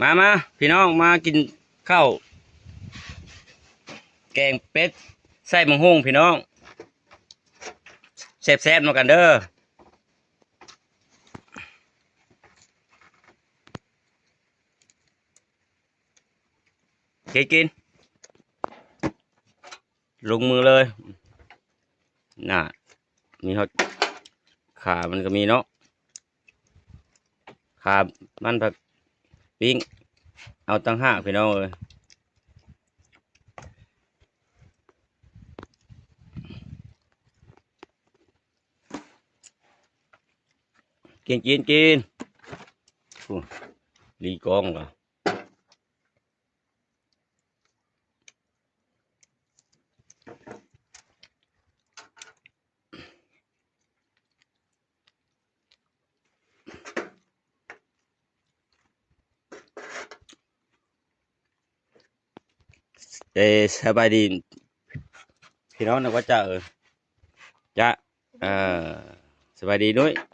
มามาพี่น้องมากินข้าวแกงเป็ดใส่มังฮงพี่น้องแซ่บๆมากันเด้อกินกิน ลงมือเลยน่ะมีฮอตขามันก็มีเนาะขามันผัก ปิ้ง เอาตั้งห้าพี่น้องเลยกินกินกินลีกองเห เอ้สบายดีพี่น้องนึกว่าจะเออจะเออสบายดีด้วยให้กิน